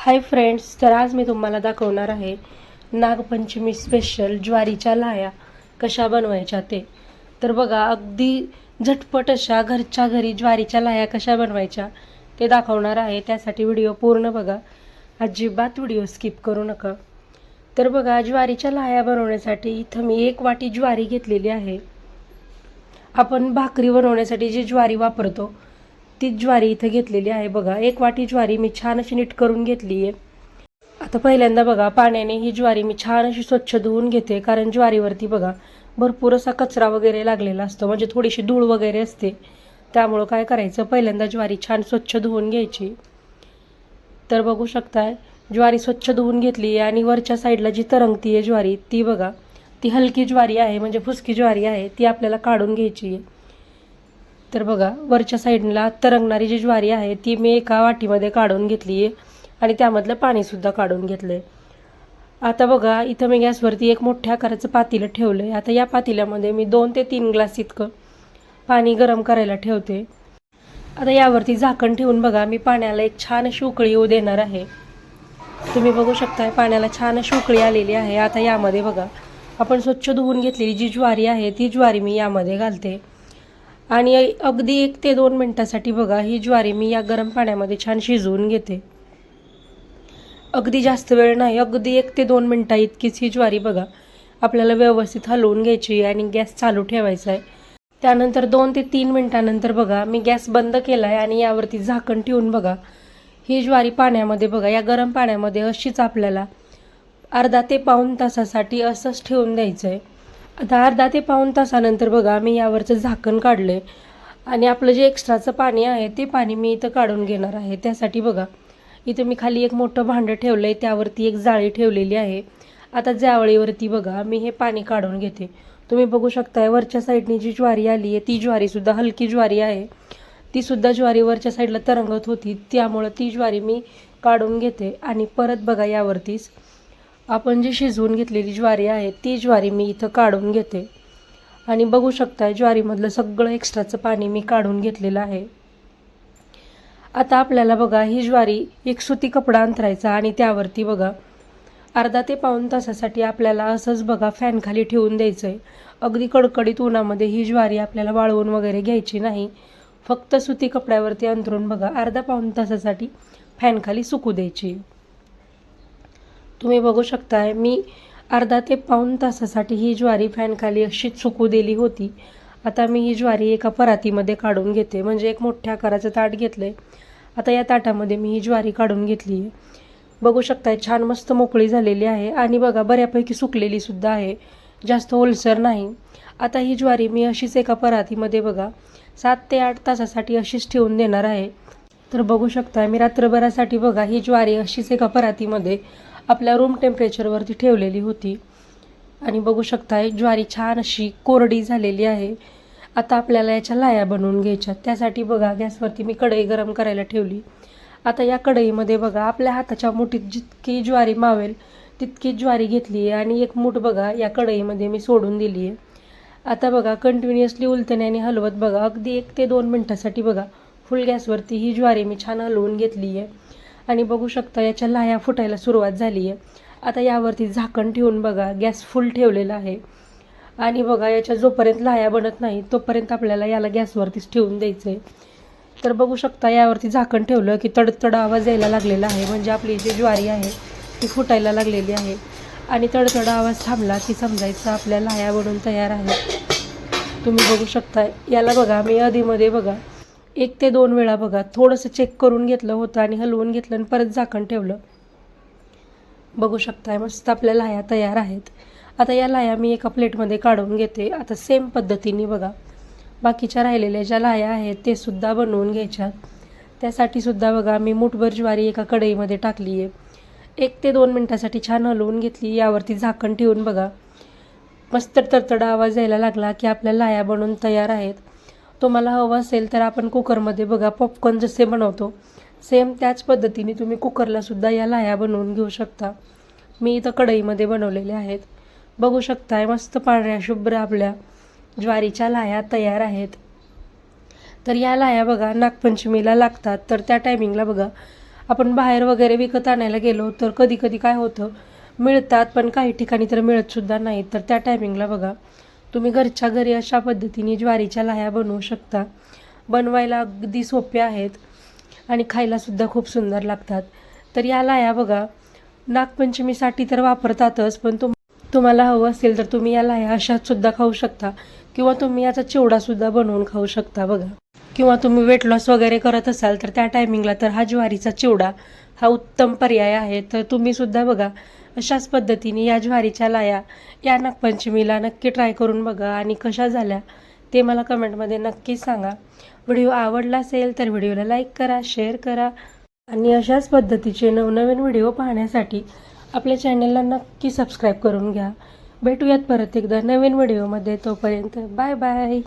Hi friends तर आज मी तुम्हाला दाखवणार आहे नागपंचमी स्पेशल ज्वारीच्या लाया कशा बनवायच्या ते. तर बघा अगदी झटपट अशा घरच्या घरी ज्वारीच्या लाया कशा बनवायच्या ते दाखवणार आहे. त्यासाठी व्हिडिओ पूर्ण बघा. अजिबात व्हिडिओ स्किप करू नका. तर बघा ज्वारीच्या लाया बनवण्यासाठी इथं मी एक वाटी ज्वारी घेतलेली आहे. आपण भाकरी बनवण्यासाठी जी ज्वारी वापरतो ती ज्वारी इथं घेतलेली आहे बघा. एक वाटी ज्वारी मी छान अशी नीट करून घेतली आहे. आता पहिल्यांदा बघा पाण्याने ही ज्वारी मी छान अशी स्वच्छ धुवून घेते. कारण ज्वारीवरती बघा भरपूर असा कचरा वगैरे लागलेला असतो. म्हणजे थोडीशी धूळ वगैरे असते. त्यामुळं काय करायचं? पहिल्यांदा ज्वारी छान स्वच्छ धुवून घ्यायची. तर बघू शकताय ज्वारी स्वच्छ धुवून घेतली आहे आणि वरच्या साईडला जी तरंगती आहे ज्वारी ती बघा ती हलकी ज्वारी आहे म्हणजे फुसकी ज्वारी आहे ती आपल्याला काढून घ्यायची आहे. तर बघा वरच्या साईडला तरंगणारी जी ज्वारी आहे ती मी एका वाटीमध्ये काढून घेतली आहे आणि त्यामधलं पाणीसुद्धा काढून घेतलं आहे आता बघा इथं मी गॅसवरती एक मोठ्या आकाराचं पातेलं ठेवलं आहे आता या पातेल्यामध्ये मी दोन ते तीन ग्लास इतकं पाणी गरम करायला ठेवते. आता यावरती झाकण ठेवून बघा मी पाण्याला एक छान अशी उकळी येऊ देणार आहे. तुम्ही बघू शकताय पाण्याला छान अशी उकळी आलेली आहे. आता यामध्ये बघा आपण स्वच्छ धुवून घेतलेली जी ज्वारी आहे ती ज्वारी मी यामध्ये घालते. आणि अगदी एक ते दोन मिनटासाठी बघा ही ज्वारी मी या गरम पाण्यामध्ये छान शिजवून घेते. अगदी जास्त वेळ नाही अगदी एक ते दोन मिनटा इतकीच ही ज्वारी बघा आपल्याला व्यवस्थित हलवून घ्यायची आहे आणि गॅस चालू ठेवायचा आहे. त्यानंतर दोन ते तीन मिनटानंतर बघा मी गॅस बंद केला आहे आणि यावरती झाकण ठेवून बघा. ही ज्वारी पाण्यामध्ये बघा या गरम पाण्यामध्ये अशीच आपल्याला अर्धा ते पाऊण तासासाठी असंच ठेवून द्यायचं आहे आता अर्धा ते पाऊण तासानंतर बघा मी यावरचं झाकण काढलं आहे आणि आपलं जे एक्स्ट्राचं पाणी आहे ते पाणी मी इथं काढून घेणार आहे. त्यासाठी बघा इथं मी खाली एक मोठं भांडं ठेवलं आहे त्यावरती एक जाळी ठेवलेली आहे. आता जावळीवरती बघा मी हे पाणी काढून घेते. तुम्ही बघू शकताय वरच्या साईडनी जी ज्वारी आली आहे ती ज्वारीसुद्धा हलकी ज्वारी आहे. तीसुद्धा ज्वारी वरच्या साईडला तरंगत होती त्यामुळं ती ज्वारी मी काढून घेते. आणि परत बघा यावरतीच आपण जी शिजवून घेतलेली ज्वारी आहे ती ज्वारी मी इथं काढून घेते. आणि बघू शकताय ज्वारीमधलं सगळं एक्स्ट्राचं पाणी मी काढून घेतलेलं आहे. आता आपल्याला बघा ही ज्वारी एक सुती कपडा अंतरायचा आणि त्यावरती बघा अर्धा ते पाऊण तासासाठी आपल्याला असंच बघा फॅनखाली ठेवून द्यायचं आहे अगदी कडकडीत उन्हामध्ये ही ज्वारी आपल्याला वाळवून वगैरे घ्यायची नाही. फक्त सुती कपड्यावरती अंतरून बघा अर्धा पाऊण तासासाठी फॅनखाली सुकू द्यायची. तुम्ही बघू शकताय मी अर्धा ते पाऊण तासासाठी ही ज्वारी फॅनखाली अशीच सुकू दिली होती. आता मी ही ज्वारी एका परातीमध्ये काढून घेते. म्हणजे एक मोठ्या आकाराचं ताट घेतलं आहे आता या ताटामध्ये मी ही ज्वारी काढून घेतली आहे. बघू शकताय छान मस्त मोकळी झालेली आहे आणि बघा बऱ्यापैकी सुकलेली सुद्धा आहे. जास्त ओलसर नाही. आता ही ज्वारी मी अशीच एका परातीमध्ये बघा सात ते आठ तासासाठी अशीच ठेवून देणार आहे. तर बघू शकताय मी रात्रभरासाठी बघा ही ज्वारी अशीच एका परातीमध्ये आपल्या रूम टेम्परेचरवरती ठेवलेली होती. आणि बघू शकताय ज्वारी छान अशी कोरडी झालेली आहे. आता आपल्याला याच्या लाया बनवून घ्यायच्या. त्यासाठी बघा गॅसवरती मी कढई गरम करायला ठेवली. आता या कढईमध्ये बघा आपल्या हाताच्या मुठीत जितकी ज्वारी मावेल तितकी ज्वारी घेतली आहे. आणि एक मूठ बघा या कढईमध्ये मी सोडून दिली आहे. आता बघा कंटिन्युअसली उलटण्याने हलवत बघा. अगदी एक ते दोन मिनटासाठी बघा फुल गॅसवरती ही ज्वारी मी छान हलवून घेतली आहे. आणि बघू शकता याच्या लाया फुटायला सुरुवात झाली आहे आता यावरती झाकण ठेवून बघा गॅस फुल ठेवलेला आहे. आणि बघा याच्या जोपर्यंत लाया बनत नाही तोपर्यंत आपल्याला याला गॅसवरतीच ठेवून द्यायचं आहे तर बघू शकता यावरती झाकण ठेवलं की तडतड आवाज यायला लागलेला आहे. म्हणजे आपली जी ज्वारी आहे ती फुटायला लागलेली आहे. आणि तडतड आवाज थांबला की समजायचं आपल्या लाया बनून तयार आहे तुम्ही बघू शकता याला बघा मी आधीमध्ये बघा एक ते दोन वेळा बघा. थोडंसं चेक करून घेतलं होतं आणि हलवून घेतलं आणि परत झाकण ठेवलं. बघू शकताय मस्त आपल्या लाया तयार आहेत. आता या लाया मी एका प्लेटमध्ये काढून घेते. आता सेम पद्धतीने बघा. बाकीच्या राहिलेल्या ज्या लाया आहेत ते सुद्धा बनवून घ्यायच्या. त्यासाठी सुद्धा बघा मी मुठभर ज्वारी एका कढईमध्ये टाकली आहे. एक ते दोन मिनटासाठी छान हलवून घेतली. यावरती झाकण ठेवून बघा. मस्त तडतड आवाज यायला लागला की आपल्या लाया बनवून तयार आहेत. तुम्हाला हवं असेल तर आपण कुकरमध्ये बघा पॉपकॉर्न जसे बनवतो सेम त्याच पद्धतीने तुम्ही कुकरलासुद्धा या लाया बनवून घेऊ शकता. मी इथं कढईमध्ये बनवलेले आहेत. बघू शकताय मस्त पांढऱ्या शुभ्र आपल्या ज्वारीच्या लाया तयार आहेत. तर या लाया बघा नागपंचमीला लागतात. तर त्या टायमिंगला बघा आपण बाहेर वगैरे विकत आणायला गेलो तर कधी कधी काय होतं मिळतात पण काही ठिकाणी तर मिळतसुद्धा नाहीत. तर त्या टायमिंगला बघा तुम्ही घरच्या घरी अशा पद्धतीने ज्वारीच्या लाह्या बनवू शकता. बनवायला अगदी सोप्या आहेत आणि खायलासुद्धा खूप सुंदर लागतात. तर या लाह्या बघा. नागपंचमीसाठी तर वापरतातच पण तुम तुम्हाला हवं असेल तर तुम्ही या लाह्या अशातसुद्धा खाऊ शकता. किंवा तुम्ही याचा चिवडासुद्धा बनवून खाऊ शकता बघा. किंवा तुम्ही वेट लॉस वगैरे करत असाल तर त्या टायमिंगला तर हा ज्वारीचा चिवडा हा उत्तम पर्याय आहे. तर तुम्ही सुद्धा बघा अशाच पद्धतीने या ज्वारीच्या लाया या नागपंचमीला नक्की ट्राय करून बघा आणि कशा झाल्या ते मला कमेंटमध्ये नक्की सांगा. व्हिडिओ आवडला असेल तर व्हिडिओला लाईक करा शेअर करा आणि अशाच पद्धतीचे नवनवीन व्हिडिओ पाहण्यासाठी आपल्या चॅनलला नक्की सबस्क्राईब करून घ्या. भेटूयात परत एकदा नवीन व्हिडिओमध्ये तोपर्यंत बाय बाय